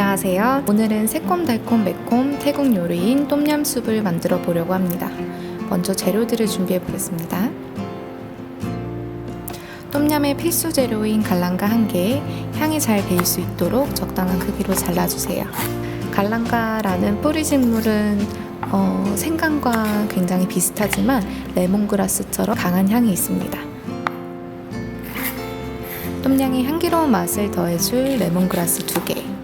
안녕하세요. 오늘은 새콤달콤 매콤 태국 요리인 똠얌숲을 만들어 보려고 합니다. 먼저 재료들을 준비해 보겠습니다. 똠얌의 필수 재료인 갈랑가 한 개에 향이 잘 배일 수 있도록 적당한 크기로 잘라주세요. 갈랑가라는 뿌리 식물은 어, 생강과 굉장히 비슷하지만 레몬그라스처럼 강한 향이 있습니다. 똠양의 향기로운 맛을 더해줄 레몬그라스 두 개.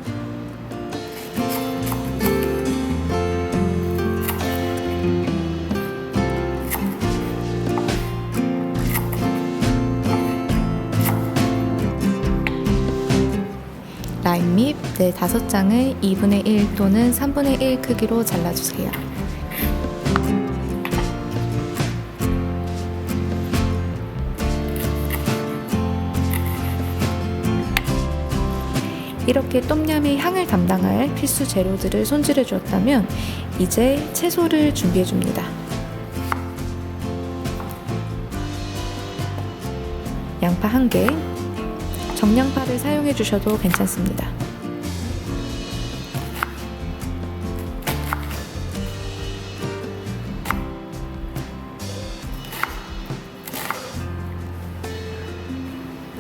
라임잎 네 다섯 장을 2분의 1 또는 3분의 1 크기로 잘라주세요. 이렇게 똠얌의 향을 담당할 필수 재료들을 손질해 주었다면 이제 채소를 준비해 줍니다. 양파 한 개, 정량파를 사용해 주셔도 괜찮습니다.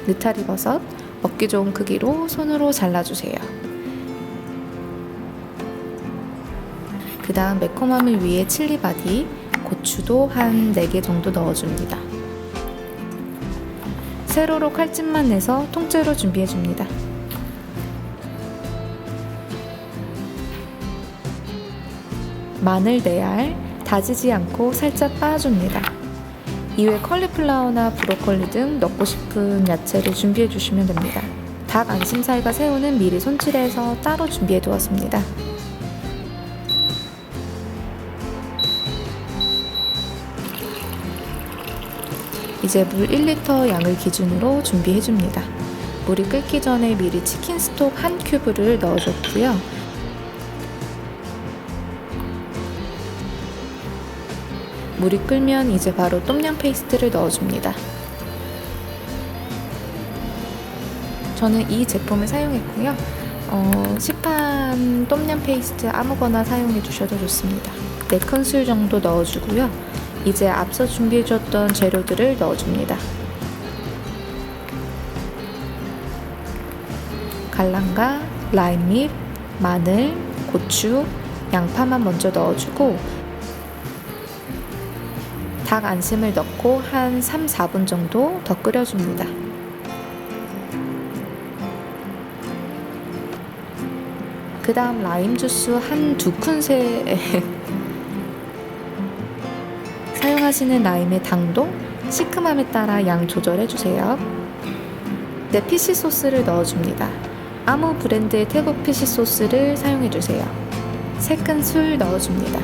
느타리 버섯 먹기 좋은 크기로 손으로 잘라주세요. 그 다음 매콤함을 위해 칠리 바디, 고추도 한 4개 정도 넣어줍니다. 세로로 칼집만 내서 통째로 준비해 줍니다. 마늘 4알, 다지지 않고 살짝 빻아줍니다. 이외 컬리플라워나 브로콜리 등 넣고 싶은 야채를 준비해 주시면 됩니다. 닭 안심살과 새우는 미리 손질해서 따로 준비해 두었습니다. 이제 물 1리터 양을 기준으로 준비해 줍니다. 물이 끓기 전에 미리 치킨 스톡 한 큐브를 넣어줬고요. 물이 끓면 이제 바로 똠얌 페이스트를 넣어줍니다. 저는 이 제품을 사용했고요. 어, 시판 똠얌 페이스트 아무거나 사용해 주셔도 좋습니다. 4큰술 정도 넣어주고요. 이제 앞서 준비해 줬던 재료들을 넣어줍니다. 갈랑가, 라임잎, 마늘, 고추, 양파만 먼저 넣어주고 닭 안심을 넣고 한 3, 4분 정도 더 끓여줍니다. 그 다음 라임 주스 한 두 큰새 사용하시는 라임의 당도, 시큼함에 따라 양 조절해주세요. 네, 피시 소스를 넣어줍니다. 아무 브랜드의 태국 피시 소스를 사용해주세요. 3큰 술 넣어줍니다.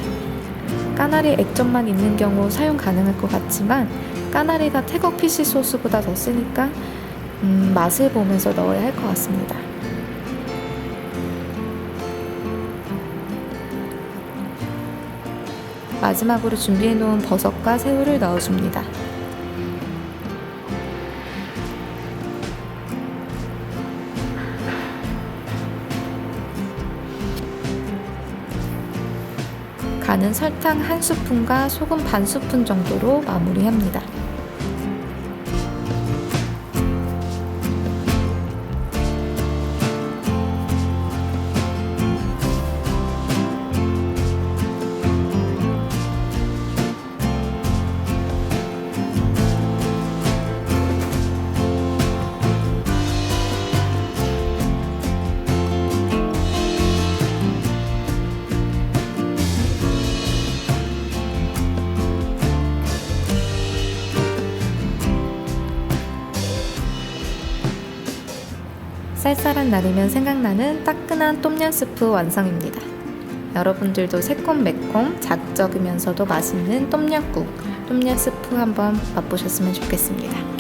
까나리 액젓만 있는 경우 사용 가능할 것 같지만 까나리가 태국 피시 소스보다 더 쓰니까 음, 맛을 보면서 넣어야 할 것 같습니다. 마지막으로 준비해 놓은 버섯과 새우를 넣어줍니다. 간은 설탕 한 스푼과 소금 반 스푼 정도로 마무리합니다. 쌀쌀한 날이면 생각나는 따끈한 똠얌 스프 완성입니다. 여러분들도 새콤 매콤 자극적이면서도 맛있는 똠얌국, 똠얌 스프 한번 맛보셨으면 좋겠습니다.